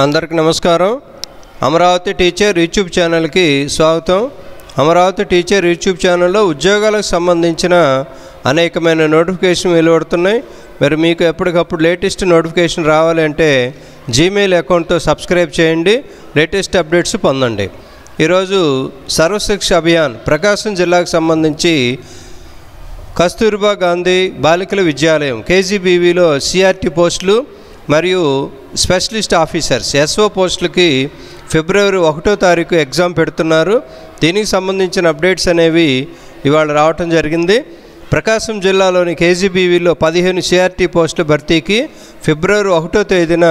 అందరికి నమస్కారం. Amaravati teacher YouTube ఛానల్కి స్వాగతం. అమరావతి టీచర్ యూట్యూబ్ ఛానల్లో ఉద్యోగాలకు సంబంధించిన అనేకమైన నోటిఫికేషన్ వెలువడుతున్నాయి. మరి మీకు ఎప్పటికప్పుడు లేటెస్ట్ నోటిఫికేషన్ రావాలంటే జీమెయిల్ అకౌంట్తో సబ్స్క్రైబ్ చేయండి. లేటెస్ట్ అప్డేట్స్ పొందండి. ఈరోజు సర్వశిక్ష అభియాన్ ప్రకాశం జిల్లాకు సంబంధించి కస్తూర్బా గాంధీ బాలికల విద్యాలయం కేజీబీవీలో సిఆర్టీ పోస్టులు మరియు స్పెషలిస్ట్ ఆఫీసర్స్ ఎస్ఓ పోస్టులకి ఫిబ్రవరి ఒకటో తారీఖు ఎగ్జామ్ పెడుతున్నారు. దీనికి సంబంధించిన అప్డేట్స్ అనేవి ఇవాళ రావటం జరిగింది. ప్రకాశం జిల్లాలోని కేజీబీవీలో పదిహేను సిఆర్టీ పోస్టుల భర్తీకి ఫిబ్రవరి ఒకటో తేదీన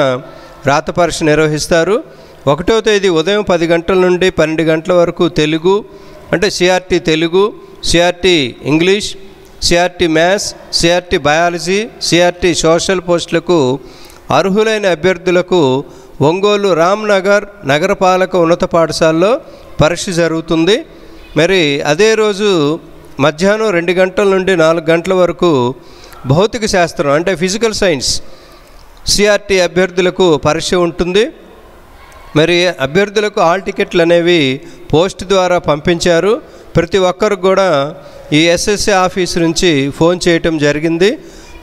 రాత పరీక్ష నిర్వహిస్తారు. ఒకటో తేదీ ఉదయం పది గంటల నుండి పన్నెండు గంటల వరకు తెలుగు అంటే CRT Telugu CRT English CRT maths CRT biology CRT social పోస్టులకు అర్హులైన అభ్యర్థులకు ఒంగోలు రామ్నగర్ నగరపాలక ఉన్నత పాఠశాలలో పరీక్ష జరుగుతుంది. మరి అదే రోజు మధ్యాహ్నం రెండు గంటల నుండి నాలుగు గంటల వరకు భౌతిక శాస్త్రం అంటే ఫిజికల్ సైన్స్ సిఆర్టీ అభ్యర్థులకు పరీక్ష ఉంటుంది. మరి అభ్యర్థులకు ఆల్ టికెట్లు అనేవి పోస్ట్ ద్వారా పంపించారు. ప్రతి ఒక్కరు కూడా ఈ ఎస్ఎస్సి ఆఫీస్ నుంచి ఫోన్ చేయటం జరిగింది.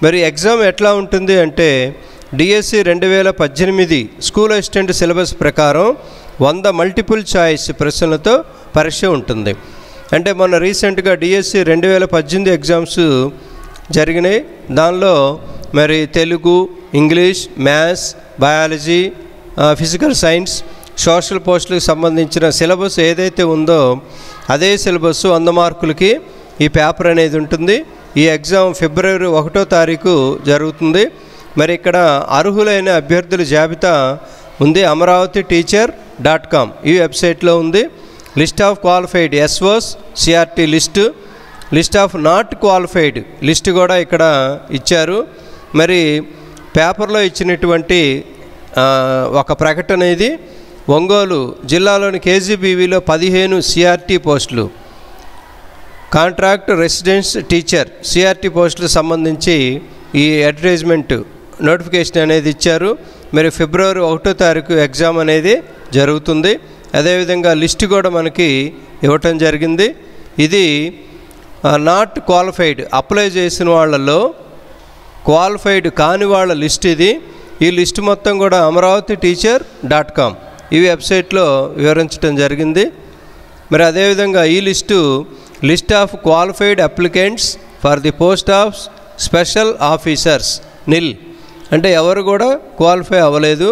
మరి ఎగ్జామ్ ఎట్లా ఉంటుంది అంటే డిఎస్సి రెండు వేల పద్దెనిమిది స్కూల్ అసిస్టెంట్ సిలబస్ ప్రకారం వంద మల్టిపుల్ చాయిస్ ప్రశ్నలతో పరీక్ష ఉంటుంది. అంటే మొన్న రీసెంట్గా డిఎస్సి రెండు వేల పద్దెనిమిది ఎగ్జామ్స్ జరిగినాయి. దానిలో మరి Telugu English maths biology physical science social పోస్టులకు సంబంధించిన సిలబస్ ఏదైతే ఉందో అదే సిలబస్ వంద మార్కులకి ఈ పేపర్ అనేది ఉంటుంది. ఈ ఎగ్జామ్ ఫిబ్రవరి ఒకటో తారీఖు జరుగుతుంది. మరి ఇక్కడ అర్హులైన అభ్యర్థుల జాబితా ఉంది. Amaravati teacher dot com. ఈ వెబ్సైట్లో ఉంది. List of qualified SAs CRT list. List of not qualified list కూడా ఇక్కడ ఇచ్చారు. మరి పేపర్లో ఇచ్చినటువంటి ఒక ప్రకటన ఇది. ఒంగోలు జిల్లాలోని కేజీబీవీలో పదిహేను సిఆర్టీ పోస్టులు. కాంట్రాక్ట్ రెసిడెన్స్ టీచర్ సిఆర్టీ పోస్టులకు సంబంధించి ఈ అడ్వర్టైజ్మెంట్ నోటిఫికేషన్ అనేది ఇచ్చారు. మరి ఫిబ్రవరి ఒకటో తారీఖు ఎగ్జామ్ అనేది జరుగుతుంది. అదేవిధంగా లిస్ట్ కూడా మనకి ఇవ్వటం జరిగింది. ఇది నాట్ క్వాలిఫైడ్ అప్లై చేసిన వాళ్ళలో క్వాలిఫైడ్ కాని వాళ్ళ లిస్ట్ ఇది. ఈ లిస్ట్ మొత్తం కూడా అమరావతి టీచర్ డాట్ కామ్ ఈ వెబ్సైట్లో వివరించడం జరిగింది. మరి అదేవిధంగా ఈ list list of qualified applicants for the post of special officers nil అంటే ఎవరు కూడా క్వాలిఫై అవ్వలేదు.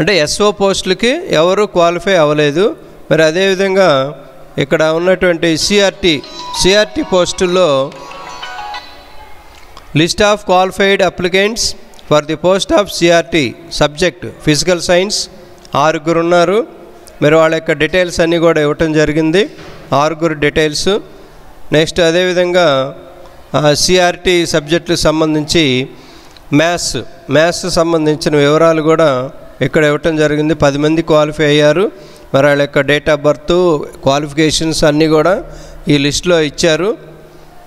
అంటే ఎస్ఓ పోస్టులకి ఎవరు క్వాలిఫై అవ్వలేదు. మరి అదేవిధంగా ఇక్కడ ఉన్నటువంటి సిఆర్టీ సిఆర్టీ పోస్టుల్లో list of qualified applicants for the post of CRT subject physical science ఆరుగురు ఉన్నారు. మరి వాళ్ళ యొక్క డీటెయిల్స్ అన్నీ కూడా ఇవ్వటం జరిగింది. ఆరుగురు డీటెయిల్స్. నెక్స్ట్ అదేవిధంగా సిఆర్టీ సబ్జెక్టుకు సంబంధించి మ్యాథ్స్. మ్యాథ్స్ సంబంధించిన వివరాలు కూడా ఇక్కడ ఇవ్వటం జరిగింది. పది మంది క్వాలిఫై అయ్యారు. మరి వాళ్ళ యొక్క డేట్ ఆఫ్ బర్త్ క్వాలిఫికేషన్స్ అన్నీ కూడా ఈ లిస్టులో ఇచ్చారు.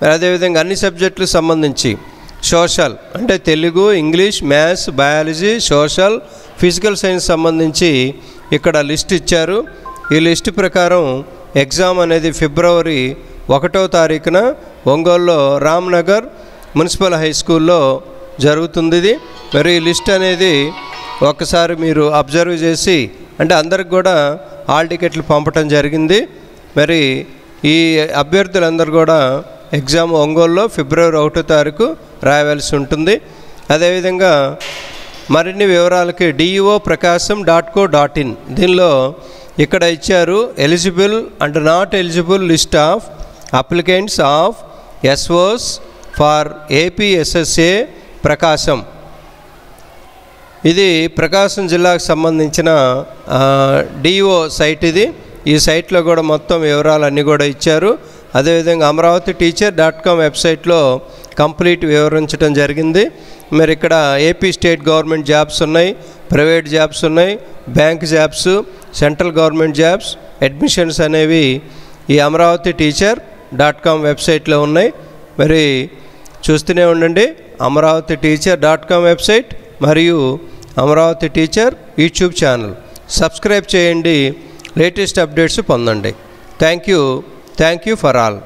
మరి అదేవిధంగా అన్ని సబ్జెక్టులకు సంబంధించి సోషల్ అంటే Telugu English maths biology social physical science సంబంధించి ఇక్కడ లిస్ట్ ఇచ్చారు. ఈ లిస్ట్ ప్రకారం ఎగ్జామ్ అనేది ఫిబ్రవరి ఒకటో తారీఖున ఒంగోలులో రామ్నగర్ మున్సిపల్ హై స్కూల్లో జరుగుతుంది ఇది మరి ఈ లిస్ట్ అనేది ఒక్కసారి మీరు అబ్జర్వ్ చేసి అంటే అందరికి కూడా హాల్ టికెట్లు పంపటం జరిగింది. మరి ఈ అభ్యర్థులందరూ కూడా ఎగ్జామ్ ఒంగోలులో ఫిబ్రవరి ఒకటో తారీఖు రాయవలసి ఉంటుంది. అదేవిధంగా మరిన్ని వివరాలకి DEO Prakasam dot co dot in దీనిలో ఇక్కడ ఇచ్చారు eligible and not eligible list of applicants of SAs for APSSA Prakasam. ఇది ప్రకాశం జిల్లాకు సంబంధించిన డిఓ సైట్ ఇది. ఈ సైట్లో కూడా మొత్తం వివరాలు అన్నీ కూడా ఇచ్చారు. అదేవిధంగా అమరావతి టీచర్ డాట్ కామ్ వెబ్సైట్లో కంప్లీట్ వివరించడం జరిగింది. మరి ఇక్కడ ఏపీ స్టేట్ గవర్నమెంట్ జాబ్స్ ఉన్నాయి ప్రైవేట్ జాబ్స్ ఉన్నాయి bank jobs central government jobs admissions అనేవి ఈ అమరావతి టీచర్ డాట్ కామ్ వెబ్సైట్లో ఉన్నాయి. మరి చూస్తూనే ఉండండి. Amaravati teacher dot com website మరియు Amaravati teacher YouTube channel. Subscribe చేయండి. లేటెస్ట్ అప్డేట్స్ పొందండి. Thank you thank you for all.